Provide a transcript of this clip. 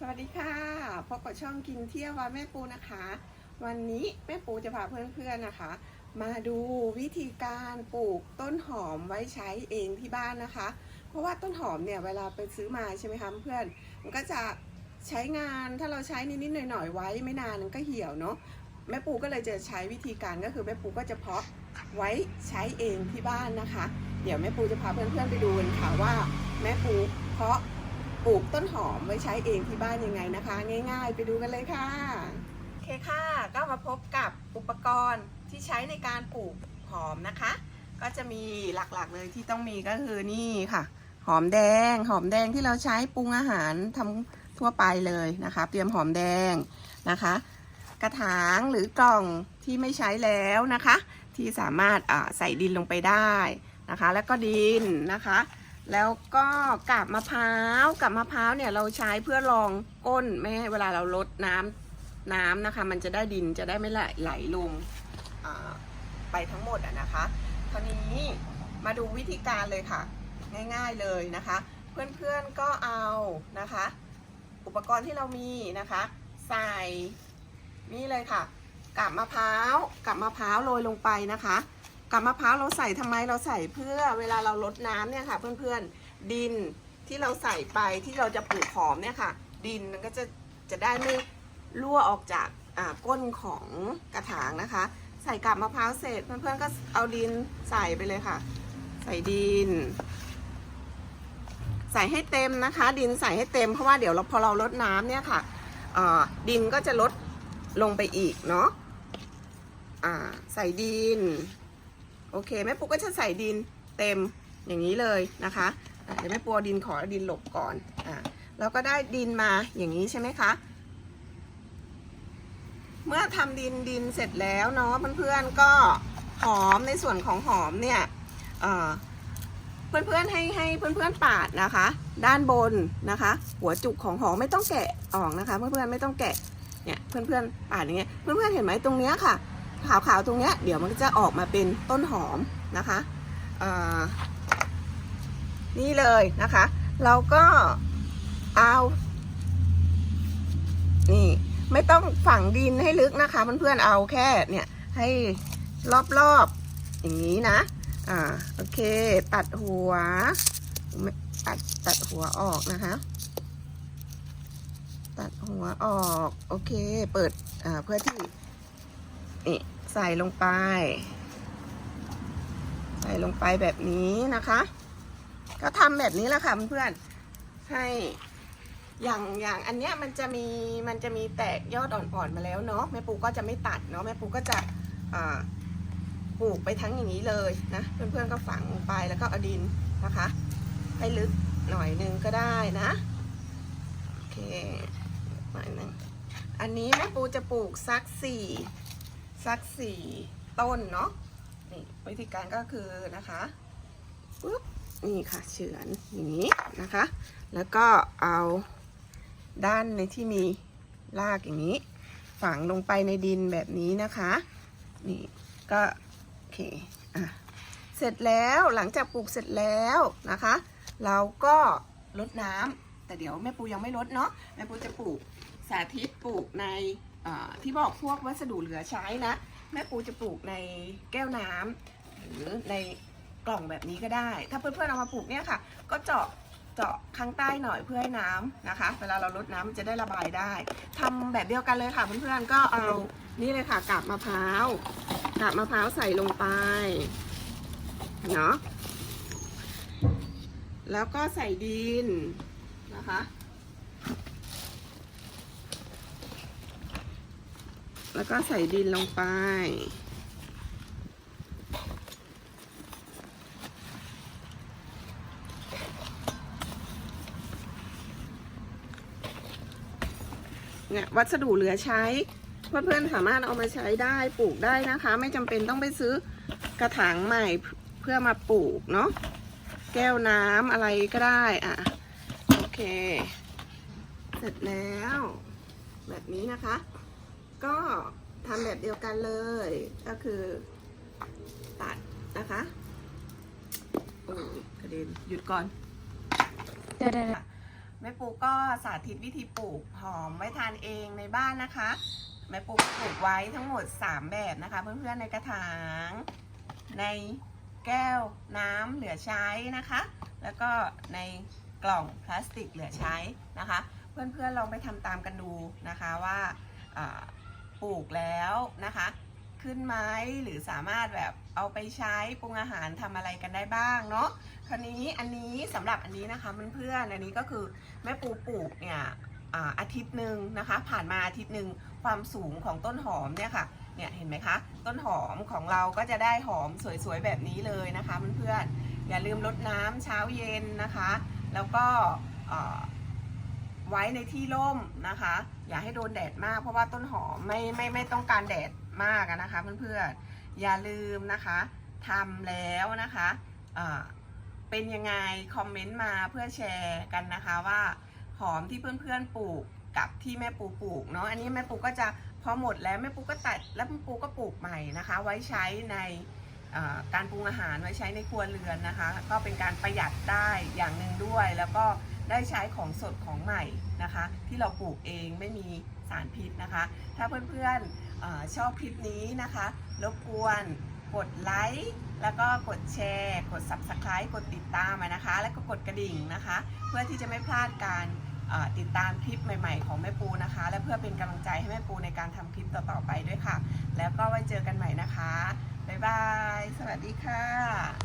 สวัสดีค่ะพบกับช่องกินเที่ยววาแม่ปูนะคะ วันนี้แม่ปูจะพาเพื่อนๆนะคะ มาดูวิธีการปลูกต้นหอมไว้ใช้เองที่บ้านนะคะ เพราะว่าต้นหอมเนี่ยเวลาไปซื้อมาใช่ไหมคะเพื่อนมันก็จะใช้งานถ้าเราใช้นิดๆหน่อยๆไว้ไม่นานมันก็เหี่ยวเนาะแม่ปูก็เลยจะใช้วิธีการก็คือแม่ปูก็จะเพาะไว้ใช้เองที่บ้านนะคะ เดี๋ยวแม่ปูจะพาเพื่อนๆไปดูกันค่ะว่าแม่ปูเพาะ ปลูกต้นหอมไว้ใช้เองที่บ้านยังไงนะคะ ง่าย ๆ ไปดูกันเลยค่ะโอเคค่ะ ก็มาพบกับอุปกรณ์ที่ใช้ในการปลูกหอมนะคะ ก็จะมีหลักๆเลยที่ต้องมีก็คือนี่ค่ะ หอมแดง หอมแดงที่เราใช้ปรุงอาหารทำทั่วไปเลยนะคะ เตรียมหอมแดงนะคะ กระถางหรือกล่องที่ไม่ใช้แล้วนะคะ ที่สามารถใส่ดินลงไปได้นะคะ แล้วก็ดินนะคะ แล้วก็กาบมะพร้าวกาบมะพร้าวเนี่ยเราใช้เพื่อรองก้นไม่ให้เวลาเราลดน้ำน้ำนะคะ มันจะได้ดินจะได้ไม่ไหลไหลลงไปทั้งหมดอะนะคะคราวนี้มาดูวิธีการเลยค่ะ ง่ายๆเลยนะคะ เพื่อนๆก็เอานะคะ อุปกรณ์ที่เรามีนะคะ ใส่นี่เลยค่ะกาบมะพร้าวกาบมะพร้าวโรยลงไปนะคะ กาบมะพร้าวเราใส่ทำไมเราใส่เพื่อเวลาเราลดน้ำเนี่ยค่ะ เพื่อนๆดินที่เราใส่ไปที่เราจะปลูกหอมเนี่ยค่ะ ดินมันก็จะจะได้ไม่รั่วออกจากก้นของกระถางนะคะ ใส่กาบมะพร้าวเสร็จเพื่อนๆก็เอาดินใส่ไปเลยค่ะ ใส่ดิน ใส่ให้เต็มนะคะ ดินใส่ให้เต็มเพราะว่าเดี๋ยวเราพอเราลดน้ำเนี่ยค่ะดินก็จะลดลงไปอีกเนาะอ่าใส่ดิน โอเคแม่ปุ๊กก็จะใส่ดินเต็มอย่างนี้เลยนะคะเดี๋ยวแม่ปัวดินขอดินหลบก่อนอ่าแล้วก็ได้ดินมาอย่างนี้ใช่ไหมคะ เมื่อทำดินดินเสร็จแล้วเนาะเพื่อนๆก็หอมในส่วนของหอมเนี่ยเอ่อเพื่อนๆให้ให้เพื่อนๆปาดนะคะ ด้านบนนะคะ หัวจุกของหอมไม่ต้องแกะออกนะคะ เพื่อนๆไม่ต้องแกะเนี่ยเพื่อนๆปาดอย่างเงี้ยเพื่อนๆเห็นไหมตรงเนี้ยค่ะ ขาวๆตรงเนี้ยเดี๋ยวมันก็จะออกมาเป็นต้นหอมนะคะนี่เลยนะคะ เราก็เอานี่ไม่ต้องฝังดินให้ลึกนะคะเพื่อนๆเอาแค่เนี่ยให้รอบๆอย่างนี้นะ อ่าโอเค ตัดหัวตัดตัดหัวออกนะคะ ตัดหัวออก โอเค เปิดเพื่อที่ นี่ใส่ลงไป ใส่ลงไปแบบนี้นะคะ ก็ทำแบบนี้แหละค่ะเพื่อนๆให้อย่างอย่างอันเนี้ยมันจะมีมันจะมีแตกยอดอ่อนๆมาแล้วเนาะแม่ปูก็จะไม่ตัดเนาะแม่ปูก็จะอ่าปลูกไปทั้งอย่างนี้เลยนะเพื่อนๆก็ฝังลงไปแล้วก็เอาดินนะคะ ให้ลึกหน่อยนึงก็ได้นะโอเคหน่อยนึงอันนี้แม่ปูจะปลูกสักสี่ สักสี่ต้นเนาะนี่วิธีการก็คือนะคะปุ๊บนี่ค่ะเฉือนอย่างนี้นะคะ แล้วก็เอาด้านในที่มีรากอย่างนี้ ฝังลงไปในดินแบบนี้นะคะ นี่ก็โอเคอะเสร็จแล้วหลังจากปลูกเสร็จแล้วนะคะ เราก็ลดน้ำ แต่เดี๋ยวแม่ปูยังไม่ลดเนาะแม่ปูจะปลูกสาธิตปลูกในที่บอกพวกวัสดุเหลือใช้นะ แม่ปูจะปลูกในแก้วน้ำหรือในกล่องแบบนี้ก็ได้ ถ้าเพื่อนๆเอามาปลูกเนี่ยค่ะ ก็เจาะเจาะข้างใต้หน่อยเพื่อให้น้ำนะคะ เวลาเราลดน้ำมันจะได้ระบายได้ทำแบบเดียวกันเลยค่ะเพื่อนๆก็เอานี่เลยค่ะกาบมะพร้าวกาบมะพร้าวใส่ลงไปเนาะแล้วก็ใส่ดิน นะคะ แล้วก็ใส่ดินลงไป เนี่ยวัสดุเหลือใช้ เพื่อนๆสามารถเอามาใช้ได้ปลูกได้นะคะ ไม่จำเป็นต้องไปซื้อกระถางใหม่เพื่อมาปลูกเนาะแก้วน้ำอะไรก็ได้อะ เค เสร็จแล้ว แบบนี้นะคะ ก็ทำแบบเดียวกันเลย ก็คือตัดนะคะโอ้ยกระเด็นหยุดก่อนเดี๋ยวเดี๋ยวแม่ปูก็สาธิตวิธีปลูกหอมไว้ทานเองในบ้านนะคะ แม่ปูปลูกไว้ทั้งหมด 3 แบบนะคะ เพื่อนๆในกระถาง ในแก้วน้ำเหลือใช้นะคะ แล้วก็ใน กล่องพลาสติกเหลือใช้นะคะ เพื่อนๆลองไปทำตามกันดูนะคะว่าปลูกแล้วนะคะ ขึ้นไหมหรือสามารถแบบเอาไปใช้ปรุงอาหารทำอะไรกันได้บ้างเนาะคราวนี้อันนี้สำหรับอันนี้นะคะเพื่อนๆอันนี้ก็คือแม่ปูปลูกเนี่ยอาอาทิตย์หนึ่งนะคะ ผ่านมาอาทิตย์หนึ่งความสูงของต้นหอมเนี่ยค่ะเนี่ยเห็นไหมคะ ต้นหอมของเราก็จะได้หอมสวยๆแบบนี้เลยนะคะเพื่อนๆอย่าลืมรดน้ำเช้าเย็นนะคะ แล้วก็ไว้ในที่ร่มนะคะ อย่าให้โดนแดดมากเพราะว่าต้นหอมไม่ไม่ไม่ต้องการแดดมากนะคะเพื่อนๆอย่าลืมนะคะทำแล้วนะคะเป็นยังไงคอมเมนต์มาเพื่อแชร์กันนะคะว่าหอมที่เพื่อนๆปลูกกับที่แม่ปูปลูกเนาะอันนี้แม่ปูก็จะพอหมดแล้วแม่ปูก็ตัดแล้วแม่ปูก็ปลูกใหม่นะคะ ไว้ใช้ใน การปรุงอาหารไว้ใช้ในครัวเรือนนะคะ ก็เป็นการประหยัดได้อย่างหนึ่งด้วย แล้วก็ได้ใช้ของสดของใหม่นะคะ ที่เราปลูกเองไม่มีสารพิษนะคะ ถ้าเพื่อนๆอชอบคลิปนี้นะคะรบกวนกดไลค์แล้วก็กดแชร์ กด Subscribe กดติดตามนะคะ แล้วก็กดกระดิ่งนะคะ เพื่อที่จะไม่พลาดการติดตามคลิปใหม่ ๆ ของแม่ปูนะคะ และเพื่อเป็นกำลังใจให้แม่ปูในการทำคลิปต่อๆไปด้วยค่ะ แล้วก็ไว้เจอกันใหม่นะคะ บ๊ายบาย สวัสดีค่ะ